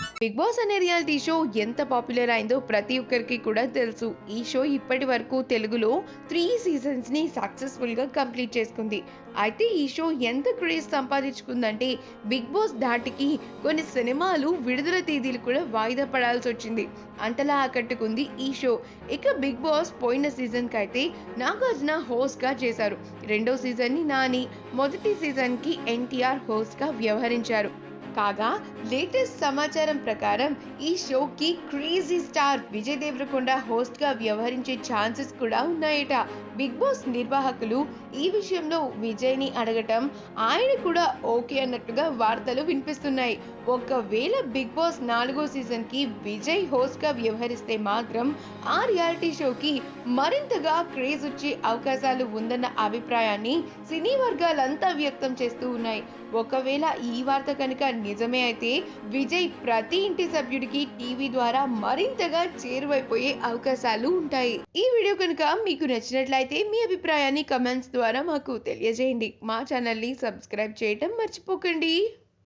Big boss అనే reality show ఎంత popular అయిందో ప్రతి ఒక్కరికి కూడా తెలుసు. ఈ షో ఇప్పటి వరకు తెలుగులో త్రీ సీజన్స్ని సక్సెస్ఫుల్గా కంప్లీట్ చేసుకుంది. అయితే ఈ షో ఎంత క్రేజ్ సంపాదించుకుందంటే బిగ్ బాస్ దాటికి కొన్ని సినిమాలు విడుదల తేదీలు కూడా వాయిదా పడాల్సి వచ్చింది. అంతలా ఆకట్టుకుంది ఈ షో. ఇక బిగ్ బాస్ పోయిన సీజన్కి అయితే నాగార్జున హోస్ట్గా చేశారు. రెండో సీజన్ని నాని మొదటి సీజన్కి ఎన్టీఆర్ హోస్ట్గా వ్యవహరించారు. కాగా లేటెస్ట్ సమాచారం ప్రకారం ఈ షోకి క్రేజీ స్టార్ విజయ్ దేవరకొండ హోస్ట్గా వ్యవహరించే ఛాన్సెస్ కూడా ఉన్నాయట. బిగ్ బాస్ నిర్వాహకులు ఈ విషయంలో విజయ్ని అడగటం ఆయన కూడా ఓకే అన్నట్టుగా వార్తలు వినిపిస్తున్నాయి. ఒకవేళ బిగ్ బాస్ నాలుగో సీజన్కి విజయ్ హోస్ట్గా వ్యవహరిస్తే మాత్రం ఆ రియాలిటీ షోకి మరింతగా క్రేజ్ వచ్చే అవకాశాలు ఉందన్న అభిప్రాయాన్ని సినీ వర్గాలంతా వ్యక్తం చేస్తూ ఉన్నాయి. ఒకవేళ ఈ వార్త కనుక నిజమే అయితే విజయ్ ప్రతి ఇంటి సభ్యుడికి టీవీ ద్వారా మరింతగా చేరువైపోయే అవకాశాలు ఉంటాయి. ఈ వీడియో కనుక మీకు నచ్చినట్లయితే మీ అభిప్రాయాన్ని కమెంట్స్ ద్వారా మాకు తెలియజేయండి. మా ఛానల్ని సబ్స్క్రైబ్ చేయటం మర్చిపోకండి.